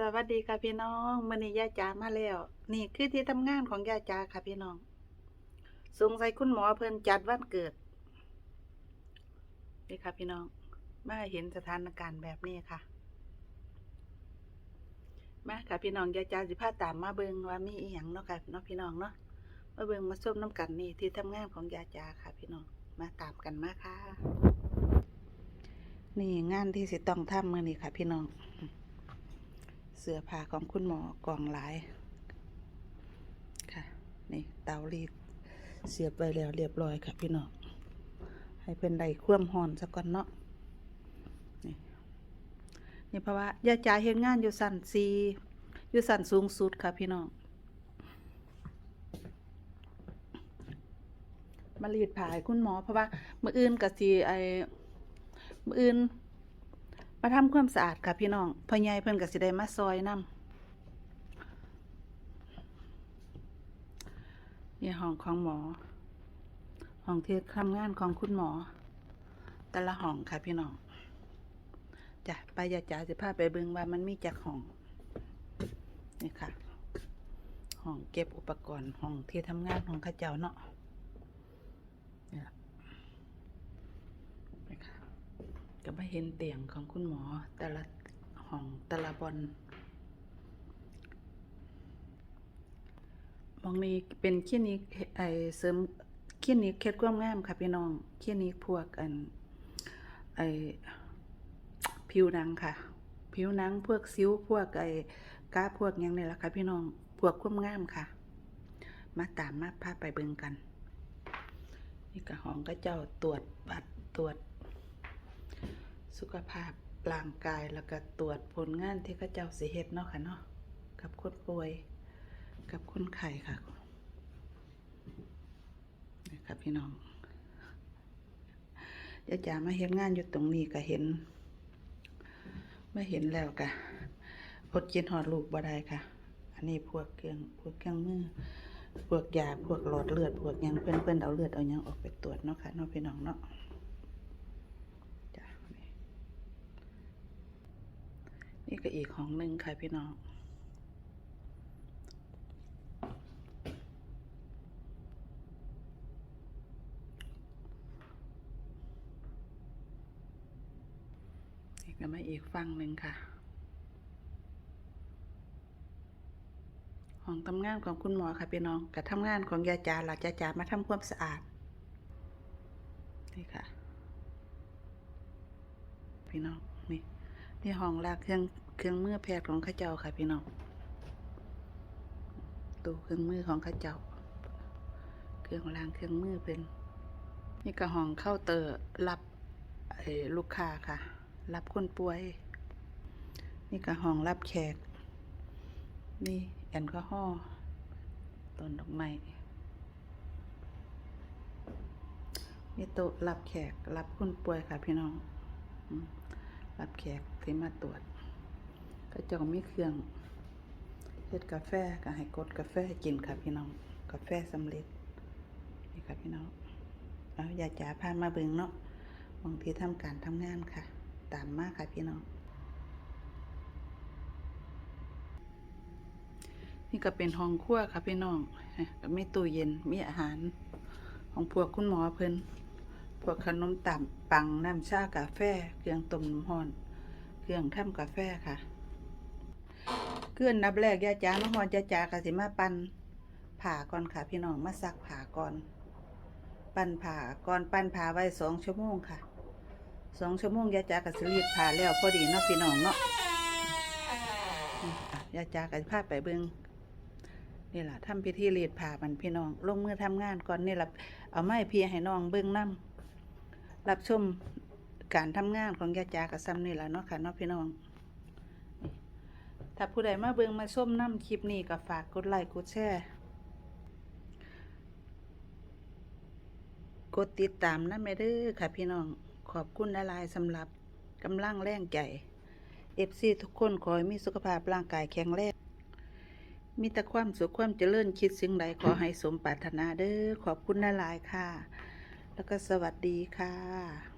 สวัสดีค่ะพี่น้องมื่อนี้ย่าจ๋ามาแล้ว นี่คือที่ทำงานของย่าจ๋าค่ะพี่น้อง สงสัยคุณหมอเพิ่นจัดวันเกิดนี่ค่ะพี่น้อง มาเห็นสถานการณ์แบบนี้ค่ะ มาค่ะพี่น้องย่าจ๋าสิพาตามมาเบิงว่ามีอีหยังเนาะค่ะเนาะพี่น้องเนาะมาเบิงมาส้มน้ำกันนี่ที่ทำงานของย่าจ๋าค่ะ พี่น้อง มาตามกันมาค่ะ นี่งานที่สิต้องทำมื่อนี้ค่ะ พี่น้อง เสื้อผ้าของคุณหมอกองหลาย ค่ะ นี่เตารีดเสียบไว้แล้วเรียบร้อยค่ะพี่น้อง ให้เป็นไดคว่ำหอนซะก่อนเนาะ นี่นี่เพราะว่ายาจ่ายเห็นงานอยู่สันซีอยู่สันสูงสุดค่ะพี่น้อง มารีดผ้าคุณหมอเพราะว่ามืออื่นกับสีไอมืออื่น มาทำความสะอาดค่ะพี่น้องพ่อใหญ่เพิ่นก็สิได้มาซอยนำนี่ห้องของหมอ ห้องที่ทำงานของคุณหมอ แต่ละห้องค่ะพี่น้องจ้ะไปยาจ๋าสิพาไปเบิ่งว่ามันมีจักห้อง นี่ค่ะ ห้องเก็บอุปกรณ์ห้องที่ทำงานของข้าเจ้าเนาะนี่ล่ะนี่ค่ะ ก็มาเห็นเตียงของคุณหมอแต่ละห้องแต่ละบอนมองนี้เป็นคลินิกไอเสริมคลินิกเคล็ดความงามค่ะพี่น้องคลินิกพวกอันไอผิวหนังค่ะ ผิวหนังพวกซิ้วพวกไอ้กาพวกยังนี่แหละค่ะพี่น้องพวกความงามค่ะ มาตามมาพาไปเบิ่งกัน นี่ก็ห้องก็เจ้าตรวจบัตรตรวจ สุขภาพร่างกายแล้วก็ตรวจผลงานที่เขาเจ้าสิเฮ็ดเนาะค่ะเนาะกับคนป่วย กับคนไข้ค่ะนี่ค่ะพี่น้องยาจ๋ามาเฮ็ดงานอยู่ตรงนี้ก็เห็นมาเห็นแล้วก็อดกินหอดลูกบ่ได้ค่ะ อันนี้พวกเครื่องพวกเครื่องมือพวกยาพวกหลอดเลือดพวกยังเพิ่อนเพิ่อนเอาเลือดเอายังออกไปตรวจเนาะค่ะเนาะพี่น้องเนาะนี่ นี่ก็อีกของหนึ่งค่ะพี่น้องนี่ก็มาอีกฝั่งหนึ่งค่ะห้องทำงานของคุณหมอค่ะพี่น้องกับทำงานของยาจาหลักยาจามาทำความสะอาดนี่ค่ะ พี่น้องนี่ นี่ห้องลากเครื่องเครื่องมือแพทย์ของข้าเจ้าค่ะพี่น้องตู้เครื่องมือของข้าเจ้า เครื่องล้างเครื่องมือเป็น นี่ก็ห้องเข้าเตอร์รับลูกค้าค่ะ รับคนป่วย นี่ก็ห้องรับแขก นี่แอลกอฮอล์ต้นดอกไม้นี่โต๊ะรับแขกรับคนป่วยค่ะพี่น้องอื รับแขกที่มาตรวจก็จะมีเครื่องเฮ็ดกาแฟก็ให้กดกาแฟกินค่ะพี่น้อง กาแฟสำเร็จนี่ค่ะพี่น้องเอาอย่าจ๋าพามาเบิ่งเนาะบางทีทำการทำงานค่ะ ตามมากค่ะพี่น้อง นี่ก็เป็นห้องครัวค่ะพี่น้องก็มีตู้เย็นมีอาหารของพวกคุณหมอเพิ่น พวกขนมต่ำปังน้ำชากาแฟ เครื่องต้มน้ำร้อน เครื่องทำกาแฟค่ะเครื่องนับแรกยาจาน้ำร้อนยาจากสิมาปั่นผ่าก่อนค่ะ พี่น้องมาซักผ่าก่อน ปั่นผ่าก่อนปั่นผ่าไว้สองชั่วโมงค่ะสองชั่วโมงยาจากสิรีดผ่าแล้วพอดีเนาะพี่น้องเนาะอืมอะยาจากสิพาไปเบิ่งนี่แหละทำพิธีรีดผ่ามันพี่น้องลงมือทำงานก่อนนี่แหละเอาไม้พี่ให้น้องเบิ้งน้ำ รับชมการทำงานของยาจากระซ้ำนี่แหละเนาะค่ะเนาะพี่น้อง ถ้าผู้ใดมาเบิ้งมาชมน้ำคลิปนี้ก็ฝากกดไลค์กดแชร์กดติดตามนะแม่เด้อค่ะพี่น้องขอบคุณหลายๆสำหรับกำลังแรงใจเอฟซีทุกคนขอให้มีสุขภาพร่างกายแข็งแรงมีแต่ความสุขความเจริญคิดสิ่งใดขอให้สมปรารถนาเด้อขอบคุณหลายๆค่ะ แล้วก็สวัสดีค่ะ